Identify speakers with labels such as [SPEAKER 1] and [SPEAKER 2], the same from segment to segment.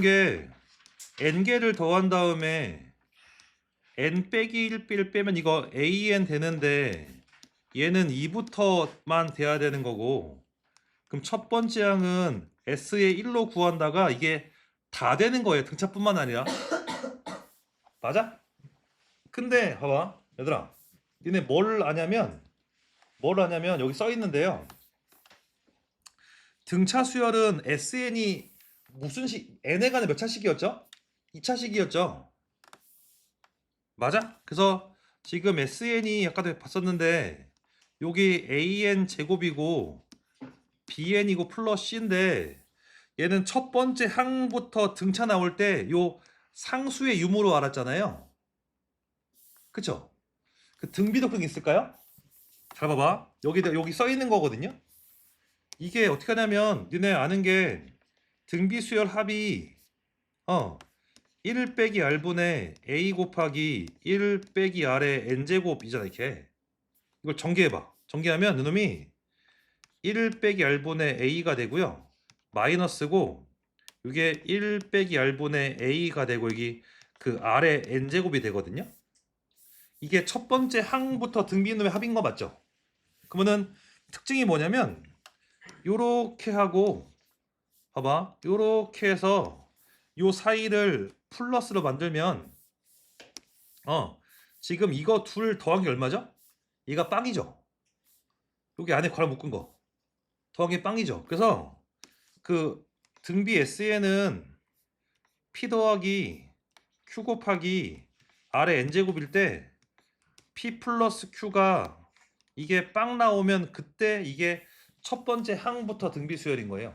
[SPEAKER 1] 게 n개를 더한 다음에 n 빼기 1를 빼면 이거 an 되는데 얘는 2부터만 돼야 되는 거고 그럼 첫 번째 항은 s의 1로 구한다가 이게 다 되는 거예요 등차뿐만 아니라. 맞아? 근데 봐봐 얘들아. 니네 뭘 아냐면 뭘 아냐면 여기 써 있는데요. 등차 수열은 sn이 무슨 식 n에 관해 몇 차식이었죠? 2차식이었죠 맞아? 그래서 지금 sn이 아까도 봤었는데 여기 an 제곱이고 bn이고 플러스 c인데 얘는 첫 번째 항부터 등차 나올 때 요 상수의 유무로 알았잖아요. 그쵸? 그 등비독증 있을까요? 잘 봐봐. 여기 여기 써 있는 거거든요. 이게 어떻게 하냐면 니네 아는 게 등비수열 합이 어 1 빼기 r분의 a 곱하기 1 빼기 r의 n제곱이잖아 이렇게. 이걸 전개해봐. 전개하면 이놈이 1 빼기 r분의 a가 되고요. 마이너스고 이게 1 빼기 r분의 a가 되고 여기 그 r의 n제곱이 되거든요. 이게 첫 번째 항부터 등비 놈의 합인 거 맞죠? 그러면은 특징이 뭐냐면 요렇게 하고 봐봐 요렇게 해서 요 사이를 플러스로 만들면 어 지금 이거 둘 더한 게 얼마죠? 얘가 빵이죠. 여기 안에 괄호 묶은 거 더한 게 빵이죠. 그래서 그 등비 SN은 P 더하기 Q 곱하기 R의 N제곱일 때 P 플러스 Q가 이게 빵 나오면 그때 이게 첫 번째 항부터 등비 수열인 거예요.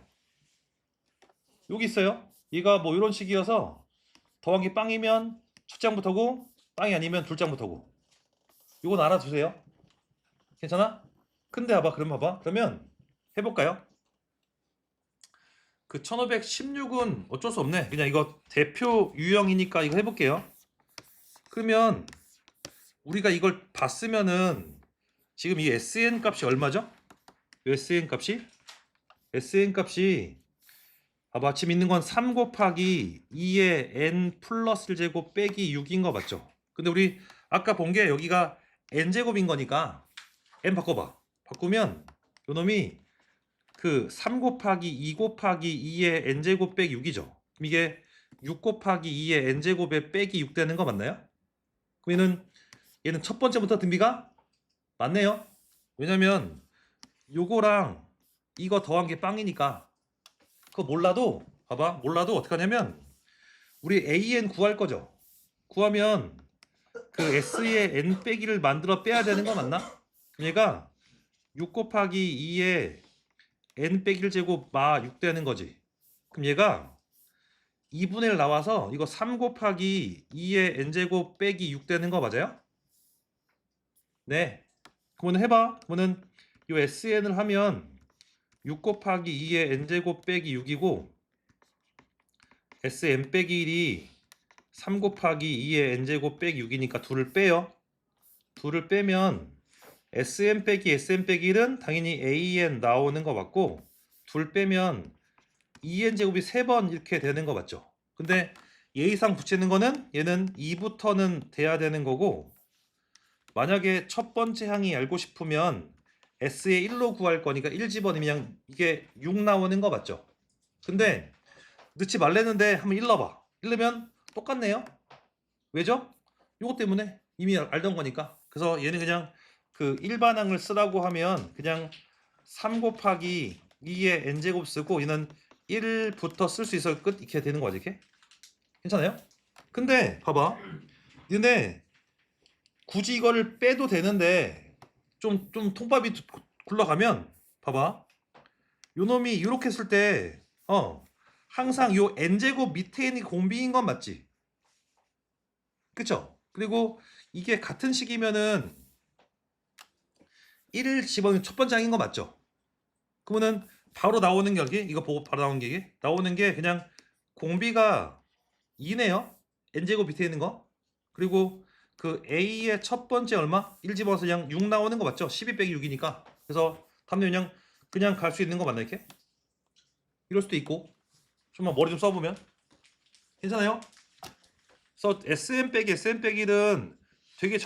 [SPEAKER 1] 여기 있어요. 얘가 뭐 이런 식이어서 더하기 빵이면 첫 장부터고 빵이 아니면 둘 장부터고 이건 알아두세요. 괜찮아? 근데 봐봐 그럼 봐봐 그러면 해볼까요? 그 1516은 어쩔 수 없네 그냥 이거 대표 유형이니까 이거 해볼게요 그러면 우리가 이걸 봤으면은 지금 이 SN 값이 얼마죠? 이 SN 값이 SN 값이 봐봐 지금 있는 건 3 곱하기 2의 n 플러스 1제곱 빼기 6인 거 맞죠? 근데 우리 아까 본 게 여기가 n제곱인 거니까 n 바꿔봐 바꾸면 요 놈이 그 3 곱하기 2 곱하기 2의 n제곱 빼기 6이죠 그럼 이게 6 곱하기 2의 n제곱에 빼기 6 되는 거 맞나요? 그럼 얘는 얘는 첫 번째부터 등비가 맞네요 왜냐면 요거랑 이거 더한 게 빵이니까 그거 몰라도 봐봐 몰라도 어떻게 하냐면 우리 AN 구할 거죠 구하면 그 S의 N 빼기를 만들어 빼야 되는 거 맞나? 얘가 6 곱하기 2에 N 빼기 1 제곱 마 6 되는 거지 그럼 얘가 2분의 1 나와서 이거 3 곱하기 2의 N 제곱 빼기 6 되는 거 맞아요? 네 그러면 해봐 그러면은 요 SN을 하면 6 곱하기 2의 n제곱 빼기 6이고 sn 빼기 1이 3 곱하기 2의 n제곱 빼기 6이니까 둘을 빼요. 둘을 빼면 sn 빼기 sn 빼기 1은 당연히 an 나오는 거 맞고 둘 빼면 2n 제곱이 3번 이렇게 되는 거 맞죠? 근데 예의상 붙이는 거는 얘는 2부터는 돼야 되는 거고 만약에 첫 번째 항이 알고 싶으면 S의 1로 구할 거니까 1 집어넣으면 이게 6 나오는 거 맞죠? 근데 넣지 말랬는데 한번 1 넣어봐. 1 넣으면 똑같네요. 왜죠? 요거 때문에 이미 알- 알던 거니까. 그래서 얘는 그냥 그 일반항을 쓰라고 하면 그냥 3 곱하기 2의 n제곱 쓰고 얘는 1부터 쓸 수 있어 끝 이렇게 되는 거지 이렇게. 괜찮아요? 근데 봐봐. 근데 굳이 이거를 빼도 되는데 좀, 좀 통밥이 굴러가면 봐봐. 요 놈이 이렇게 했을 때 어, 항상 요 n제곱 밑에 있는 게 공비인 건 맞지? 그쵸? 그리고 이게 같은 식이면은 1을 집어넣은 첫 번째 항인 거 맞죠? 그러면은 바로 나오는 게 여기? 이거 보고 바로 나오는 게 이게? 나오는 게 그냥 공비가 2네요? N제곱 밑에 있는 거? 그리고 그 A의 첫 번째 얼마? 1 집어서 그냥 6 나오는 거 맞죠? 12 빼기 6이니까. 그래서 답은 그냥 그냥 갈 수 있는 거 맞나 이렇게? 이럴 수도 있고. 좀만 머리 좀 써보면. 괜찮아요? 그래서 SM 빼기 SM 빼기는 되게